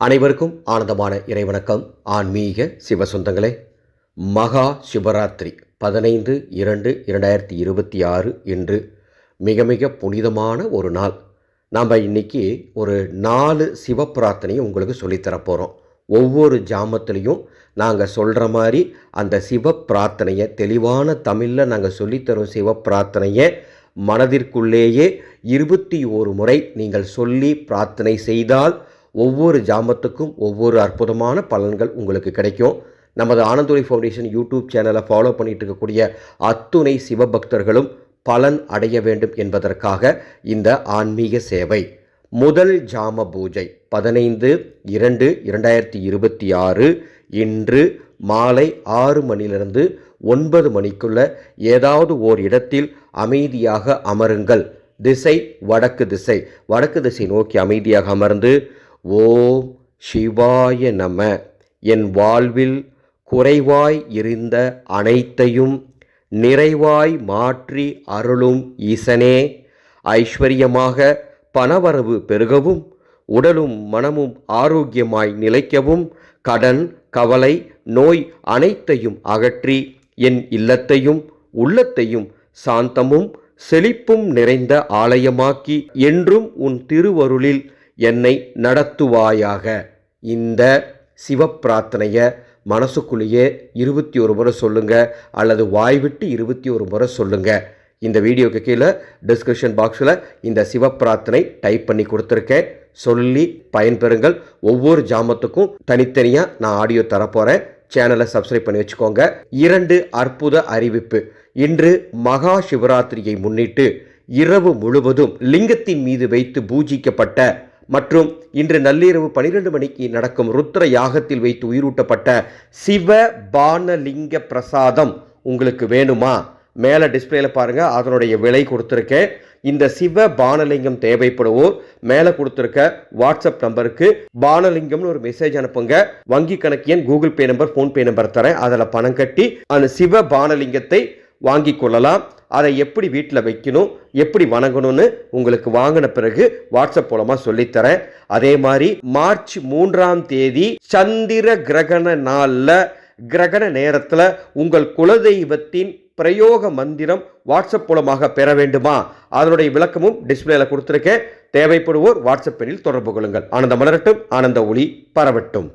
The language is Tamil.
அனைவருக்கும் ஆனந்தமான இறைவணக்கம். ஆன்மீக சிவசொந்தங்களே மகா சிவராத்திரி பதினைந்து இரண்டு இரண்டாயிரத்தி இருபத்தி ஆறு இன்று மிக மிக புனிதமான ஒரு நாள். நாம் இன்னைக்கு ஒரு நாலு சிவ பிரார்த்தனையை உங்களுக்கு சொல்லித்தரப்போகிறோம் ஒவ்வொரு ஜாமத்துலேயும் நாங்கள் சொல்கிற மாதிரி அந்த சிவ பிரார்த்தனையை தெளிவான தமிழில் நாங்கள் சொல்லித்தரும் சிவ பிரார்த்தனையை மனதிற்குள்ளேயே இருபத்தி ஓரு முறை நீங்கள் சொல்லி பிரார்த்தனை செய்தால் ஒவ்வொரு ஜாமத்துக்கும் ஒவ்வொரு அற்புதமான பலன்கள் உங்களுக்கு கிடைக்கும். நமது ஆனந்தோலி ஃபவுண்டேஷன் யூடியூப் சேனலை ஃபாலோ பண்ணிட்டு இருக்கக்கூடிய அத்துணை சிவபக்தர்களும் பலன் அடைய வேண்டும் என்பதற்காக இந்த ஆன்மீக சேவை. முதல் ஜாம பூஜை பதினைந்து இரண்டு இரண்டாயிரத்தி இருபத்தி ஆறு இன்று மாலை ஆறு மணிலிருந்து ஒன்பது மணிக்குள்ள ஏதாவது ஓர் இடத்தில் அமைதியாக அமருங்கள். திசை வடக்கு திசை. வடக்கு திசை நோக்கி அமைதியாக அமர்ந்து ஓம் சிவாய நம. என் வாழ்வில் குறைவாய் இருந்த அனைத்தையும் நிறைவாய் மாற்றி அருளும் ஈசனே. ஐஸ்வர்யமாக பணவரவு பெருகவும் உடலும் மனமும் ஆரோக்கியமாய் நிலைக்கவும் கடன் கவலை நோய் அனைத்தையும் அகற்றி என் இல்லத்தையும் உள்ளத்தையும் சாந்தமும் செழிப்பும் நிறைந்த ஆலயமாக்கி என்றும் உன் திருவருளில் என்னை நடத்துவாயாக. இந்த சிவப்பிரார்த்தனையை மனசுக்குள்ளேயே இருபத்தி ஒரு முறை சொல்லுங்கள் அல்லது வாய் விட்டு இருபத்தி ஒரு முறை சொல்லுங்கள் இந்த வீடியோக்கு கீழே டிஸ்கிரிப்ஷன் பாக்ஸில் இந்த சிவப்பிரார்த்தனை டைப் பண்ணி கொடுத்துருக்கேன். சொல்லி பயன்பெறுங்கள். ஒவ்வொரு ஜாமத்துக்கும் தனித்தனியாக நான் ஆடியோ தரப்போகிறேன் சேனலை சப்ஸ்கிரைப் பண்ணி வச்சுக்கோங்க. இரண்டு அற்புத அறிவிப்பு. இன்று மகா சிவராத்திரியை முன்னிட்டு இரவு முழுவதும் லிங்கத்தின் மீது வைத்து பூஜிக்கப்பட்ட மற்றும் இன்று நள்ளிரவு பனிரெண்டு மணிக்கு நடக்கும் ருத்ர யாகத்தில் வைத்து உயிரூட்டப்பட்ட சிவ பானலிங்க பிரசாதம் உங்களுக்கு வேணுமா? மேலே டிஸ்பிளேல பாருங்க அதனுடைய விலை கொடுத்துருக்கேன். இந்த சிவ பானலிங்கம் தேவைப்படுவோர் மேலே கொடுத்துருக்க வாட்ஸ்அப் நம்பருக்கு பானலிங்கம்னு ஒரு மெசேஜ் அனுப்புங்க. வங்கி கணக்கு எண் Google Pay number PhonePe number தரேன். அதில் பணம் கட்டி அந்த சிவ பானலிங்கத்தை வாங்கி கொள்ளலாம். அதை எப்படி வீட்டில் வைக்கணும் எப்படி வணங்கணும்னு உங்களுக்கு வாங்கின பிறகு வாட்ஸ்அப் மூலமாக சொல்லித்தரேன். அதே மாதிரி மார்ச் மூன்றாம் தேதி சந்திர கிரகண நாளில் கிரகண நேரத்தில் உங்கள் குலதெய்வத்தின் பிரயோக மந்திரம் வாட்ஸ்அப் மூலமாக பெற வேண்டுமா? அதனுடைய விளக்கமும் டிஸ்பிளேல கொடுத்துருக்கேன். தேவைப்படுவோர் வாட்ஸ்அப் எண்ணில் தொடர்பு கொள்ளுங்கள். ஆனந்த மலரட்டும் ஆனந்த ஒளி பரவட்டும்.